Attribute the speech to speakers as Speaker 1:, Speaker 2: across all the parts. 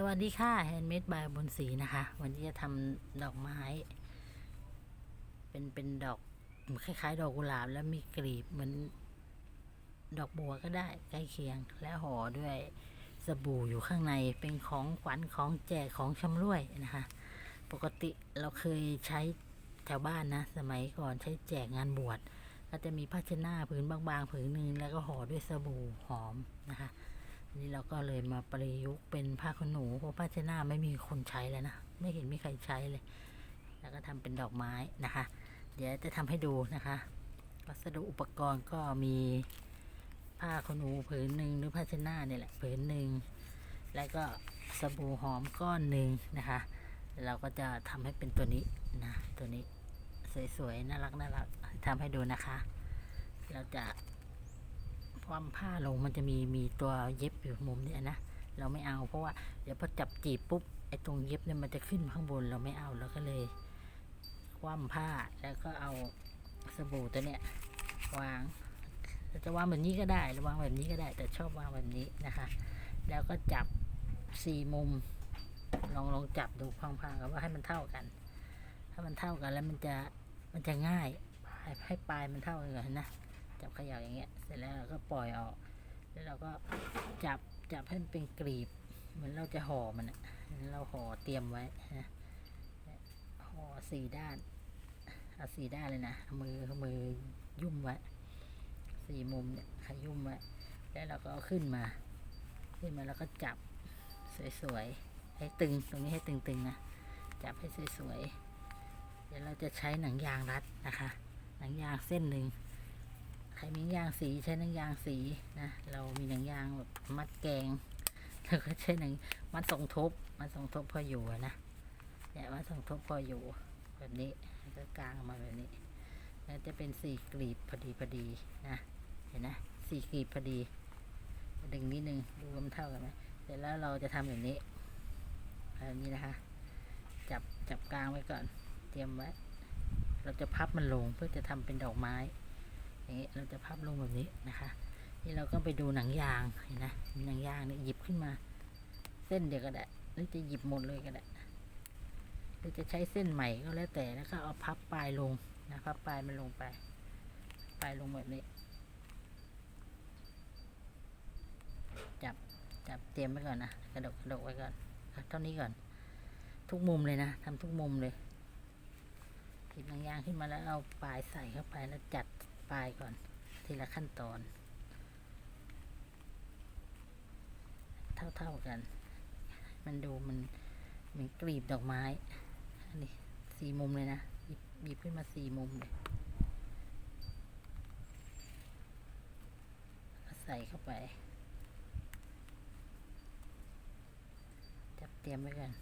Speaker 1: สวัสดีค่ะแฮนด์เมดบายบนสีนะคะ วันนี้จะทำดอกไม้ เป็นเป็นดอกคล้ายๆ ดอกกุหลาบแล้วมีกลีบเหมือนดอกบัวก็ได้ใกล้เคียง และห่อด้วยสบู่อยู่ข้างในเป็นของขวัญของแจกของชำร่วยนะคะ ปกติเราเคยใช้แถวบ้านนะ สมัยก่อนใช้แจกงานบวชก็จะมีผ้าเช็ดหน้าผืนบางๆผืนหนึ่งแล้วก็ห่อด้วยสบู่หอมนะคะ นนี้เราก็เลยมาประยุกต์เป็นผ้าขนหนูเพราะผ้าเช็ดหน้าไม่มีคนใช้แล้วนะ ไม่เห็นมีใครใช้เลย แล้วก็ทำเป็นดอกไม้นะคะ เดี๋ยวจะทำให้ดูนะคะ วัสดุอุปกรณ์ก็มีผ้าขนหนูผืนหนึ่งหรือผ้าเช็ดหน้าเนี่ยแหละผืนหนึ่ง แล้วก็สบู่หอมก้อนหนึ่งนะคะ เราก็จะทำให้เป็นตัวนี้นะตัวนี้สวยๆน่ารักน่ารักทำให้ดูนะคะ เราจะ ความผ้าลงมันจะมีมีตัวเย็บอยู่มุมเนี้ยนะเราไม่เอาเพราะว่าเดี๋ยวพอจับจีบปุ๊บไอ้ตรงเย็บเนี่ยมันจะขึ้นข้างบนเราไม่เอาเราก็เลย คว่ำผ้าแล้วก็เอาสบู่ตัวเนี้ยวางจะวางแบบนี้ก็ได้หรือวางแบบนี้ก็ได้ แต่ชอบวางแบบนี้นะคะ แล้วก็จับสี่มุม ลองลองจับดูพังๆกันว่าให้มันเท่ากัน ถ้ามันเท่ากันแล้วมันจะมันจะง่ายให้ปลายมันเท่ากันนะ จับเขย่าอย่างเงี้ย เสร็จแล้วเราก็ปล่อยออก แล้วเราก็จับจับให้มันเป็นกรีบ เหมือนเราจะห่อมันอะเราห่อเตรียมไว้นะห่อสี่ด้านเอาสี่ด้านเลยนะ มือมือยุ่มไว้สี่มุมเนี่ยขยุ่มไว้แล้วเราก็เอาขึ้นมา ขึ้นมาแล้วก็จับสวยๆ ให้ตึงตรงนี้ให้ตึงๆนะ จับให้สวยๆ เดี๋ยวเราจะใช้หนังยางรัดนะคะ หนังยางเส้นหนึ่ง ใครมียางสีใช้หนังยางสีนะเรามีหนังยางแบบมัดแกงแล้วก็ใช้หนังมัดสองทบมัดสองทบพออยู่นะเนี่ยมัดสองทบพออยู่แบบนี้แล้วก็กางออกมาแบบนี้แล้วจะเป็นสี่กลีบพอดีพอดีนะเห็นนะสี่กลีบพอดี ดึงนิดนึงดูมันเท่ากันไหมเสร็จแล้วเราจะทำแบบนี้แบบนี้นะคะ จับจับกลางไว้ก่อน เตรียมไว้ เราจะพับมันลงเพื่อจะทำเป็นดอกไม้ อย่างนี้เราจะพับลงแบบนี้นะคะนี่เราก็ไปดูหนังยางเห็นนะหนังยางเนี่ยหยิบขึ้นมา เส้นเดียวก็ได้หรือจะหยิบหมดเลยก็ได้หรือจะใช้เส้นใหม่ก็แล้วแต่แล้วก็เอาพับปลายลงนะพับปลายมันลงไป ปลายลงแบบนี้ จับจับเตรียมไว้ก่อนนะกระดกกระดกไว้ก่อนเท่านี้ก่อน ทุกมุมเลยนะทำทุกมุมเลยหยิบหนังยางขึ้นมาแล้วเอาปลายใส่เข้าไปแล้วจัด ปลายก่อน ทีละขั้นตอน เท่าๆกัน มันดูมันเหมือนกลีบดอกไม้ อันนี้สี่มุมเลยนะหยิบหยิบขึ้นมาสี่มุมเลยใส่เข้าไป จับเตรียมไว้ก่อน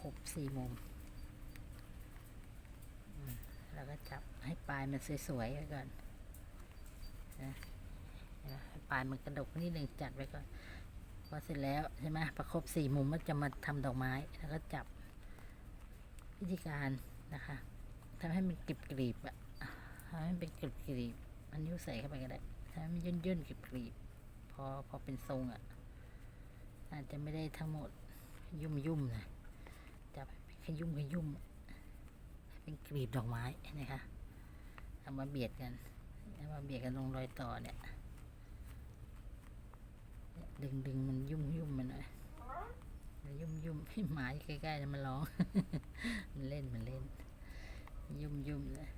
Speaker 1: ครบสี่มุม ก็จับให้ปลายมันสวยๆไว้ก่อนนะปลายมันกระดกนิดหนึ่งจัดไว้ก่อนพอเสร็จแล้วใช่ไหมประครบสี่มุมมันจะมาทำดอกไม้แล้วก็จับวิธีการนะคะทำให้มันกริบกรีบอะทำให้มันเป็นกริบกรีบอันนิ้ใส่เข้าไปก็ได้ทำให้มันย่นย่นๆกริบกรีบพอพอเป็นทรงอะอาจจะไม่ได้ทั้งหมดยุ่มยุ่มๆนะจับขยุ่มขยุ่ม เป็นกลีบดอกไม้นะคะเอามาเบียดกันเอามาเบียดกันลงรอยต่อเนี่ย ดึงดึงมันยุ่มยุ่มมันหน่อยยุ่มยุ่มพี่หมาใกล้ๆนะมันร้อง มันเล่นมันเล่น ยุ่มยุ่มเลย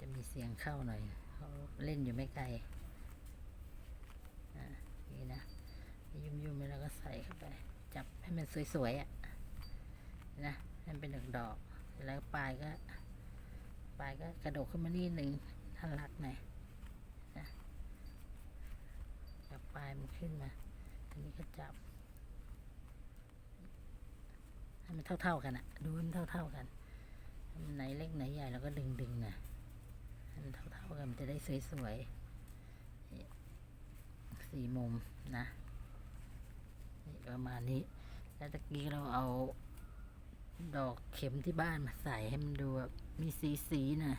Speaker 1: จะมีเสียงเข้าหน่อยเขาเล่นอยู่ไม่ไกลอ่านี่นะยุ่มยุ่มแล้วก็ใส่เข้าไป จับให้มันสวยๆอะนะให้มันเป็นดอกดอกๆ แล้วปลายก็ ปลายก็กระโดดขึ้นมานิดหนึ่งท่านรักหน่อยนะจับปลายมันขึ้นมาทีนี้ก็จับให้มันเท่าๆกันอะดูให้มันเท่าๆกันให้มันไหนเล็กไหนใหญ่เราก็ดึงดึงนะให้มันเท่าๆกันมันจะได้สวยๆสี่มุมนะนี่ประมาณนี้ แล้วตะกี้เราเอา ดอกเข็มที่บ้านมาใส่ให้มันดูแบบมีสีสีๆน่อย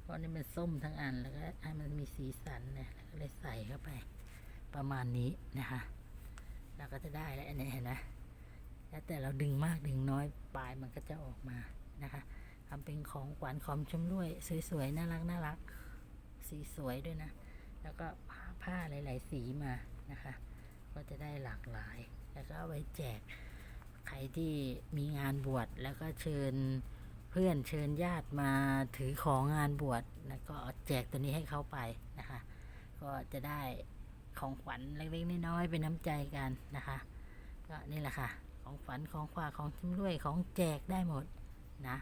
Speaker 1: เพราะนี่มันส้มทั้งอันแล้วก็ให้มันมีสีสันนี่ยแล้วก็เลยใส่เข้าไป ประมาณนี้นะคะเราก็จะได้แล้วอันนี้เห็นไหมแล้วแต่เราดึงมากดึงน้อยปลายมันก็จะออกมานะคะทำเป็นของขวัญของชำร่วย สวยๆน่ารักน่ารัก สีสวยด้วยนะ แล้วก็ผ้าผ้าหลาย ๆ สีมานะคะ ก็จะได้หลากหลาย แล้วก็เอาไว้แจก ใครที่มีงานบวชแล้วก็เชิญเพื่อนเชิญญาติมาถือของงานบวชแล้วก็แจกตัวนี้ให้เขาไปนะคะ ก็จะได้ของขวัญเล็กๆน้อยๆเป็นน้ำใจกันนะคะ ก็นี่แหละค่ะ ของขวัญของฝาของชิ้มด้วยของแจกได้หมดนะ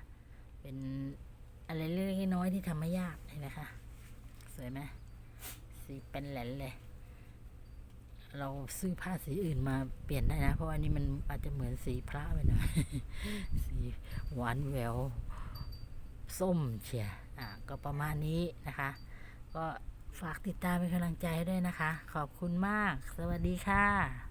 Speaker 1: เป็นอะไรเล็กๆน้อยๆที่ทำไม่ยากเห็นไหมคะสวยไหมสีเป็นแหลนเลย เราซื้อผ้าสีอื่นมาเปลี่ยนได้นะ เพราะอันนี้มันอาจจะเหมือนสีพระไปหน่อยสีหวานแหววส้มเชียอะก็ประมาณนี้นะคะ ก็ฝากติดตามเป็นกำลังใจให้ด้วยนะคะ ขอบคุณมาก สวัสดีค่ะ